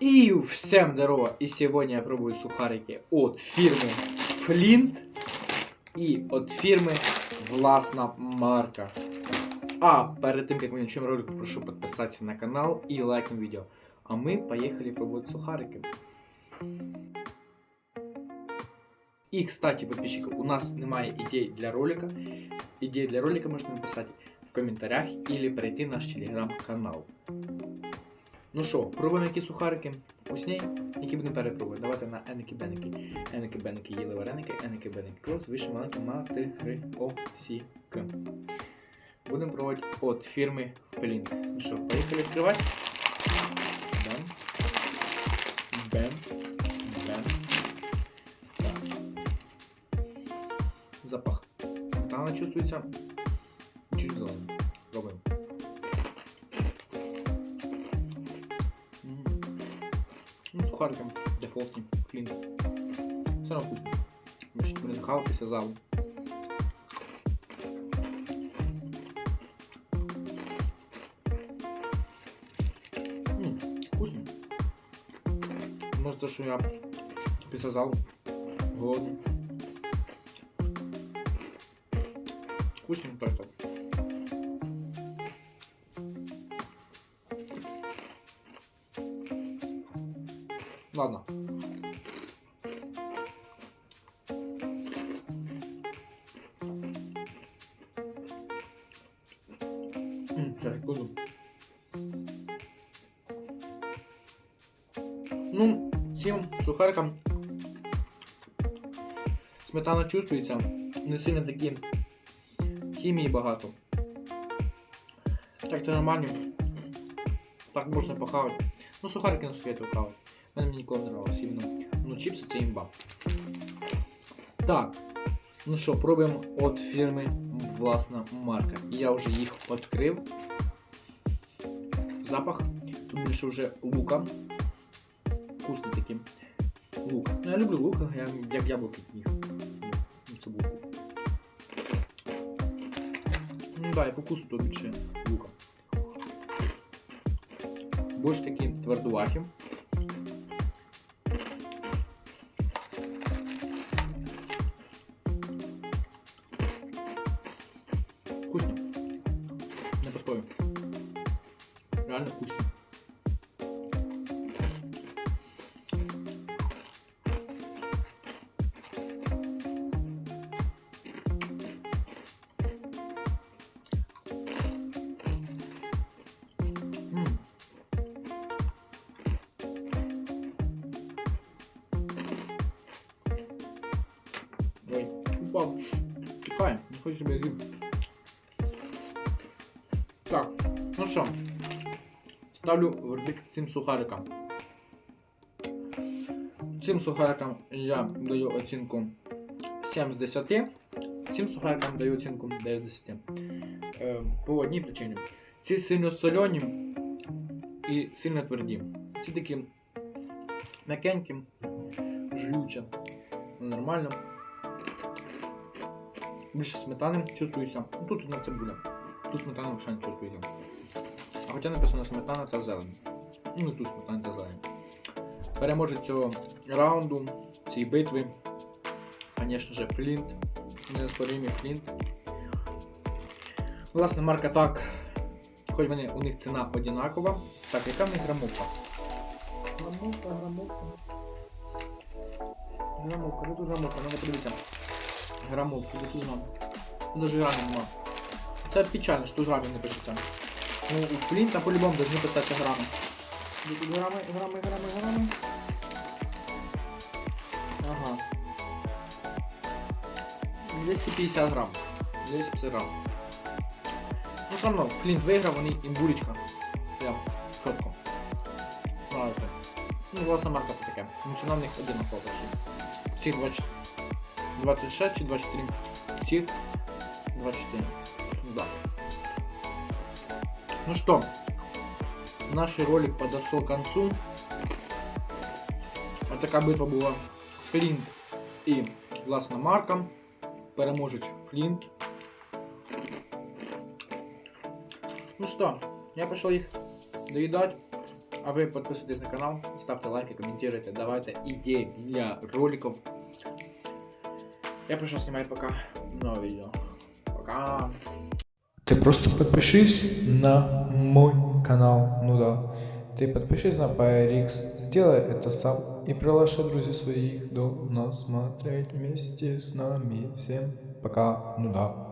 И всем здорово! И сегодня я пробую сухарики от фирмы Flint и от фирмы Власна Марка. А перед тем, как мы начнем ролик, прошу подписаться на канал и лайкнуть видео. А мы поехали пробовать сухарики. И, кстати, подписчики, у нас немає ідей для ролика. Ідеї для ролика можете написати в коментарях или перейти в наш телеграм-канал. Ну що, пробуємо які сухарики вкусні, які будемо перепробувати. Давайте на еники беники. Еники беники їли вареники, еники беники клас, вище маленька материосік. Будемо пробувати від фірми Flint. Ну що, поїхали відкривати. Бем. Бем. Бем. Так. Запах. Сметана чувствується чуть зелений. Ну, сухарики дефолтні, клін. Все равно вкусно. Ми ще не хавав після залу. Вкусно. Може, то, що я після залу голодний. Вкусно так так. Ладно. Буду. Ну, цим сухарикам сметана чувствується, не сильно такі хімії багато. Так то нормально. Так можна похавати. Ну, сухарики на сухарики похавати. Мене ніколи не нравилось іменно. Ну, чіпси це імба. Так. Ну що, пробуємо від фірми власна марка. Я вже їх відкрив. Запах. Тут більше вже лука. Вкусний такий. Лук. Ну, я люблю лук, я, як яблуки їх. Це лук. Ну да, і по вкусу більше лука. Більш такі твердуваті. Вкусно. Не поспорю. Реально вкусно. Ой, упав. Чекай, не щоб я їв. Так, ну що, ставлю вердикт цим сухарикам. Цим сухарикам я даю оцінку 7 з 10. Цим сухарикам даю оцінку 9 з 10. Е, по одній причині. Ці сильно солені і сильно тверді. Ці такі м'якенькі, жуючі. Нормально. Більше сметани чувствується. Ну, тут на цибуля. Тут сметана взагалі не чувствується. А хоча написано сметана та зелень. Ну тут сметана та зелень. Переможець цього раунду, цієї битви, звісно же, Флінт. Неоспоримий Флінт. Власне, марка так. Хоч вони, у них ціна одинакова. Так, яка в них грамовка? Грамовка, грамовка. Грамовка, де тут грамовка, треба подивитися. Грамовки, де тут грамовка. Навіть грамів нема. Це печально, що тут грамів не пишеться. Ну, у Флінта по-любому должны писатися грами. Де тут грами, грами, грами, грами. Ага. 250 грам. 250 грам. Ну, все равно, Флінт виграв, вони імбулечка. Прям чітко. Знаєте. Ну, власна марка це таке. Ну, ціна в них одинакова. Всіх 20 26 чи 24. Всіх 24. Ну Да. Ну что, наш ролик подошел к концу. Вот такая битва була. Флінт і власна марка. Переможець Флінт. Ну что, я пішов їх доїдати. А ви підписуйтесь на канал, ставте лайки, коментуйте, давайте ідеї для роликів. Я пішов знімати пока нове відео. Пока. Ты просто подпишись на мой канал, ну да. Ты подпишись на PyRX, сделай это сам и приглашай друзей своих до нас смотреть вместе с нами. Всем пока, ну да.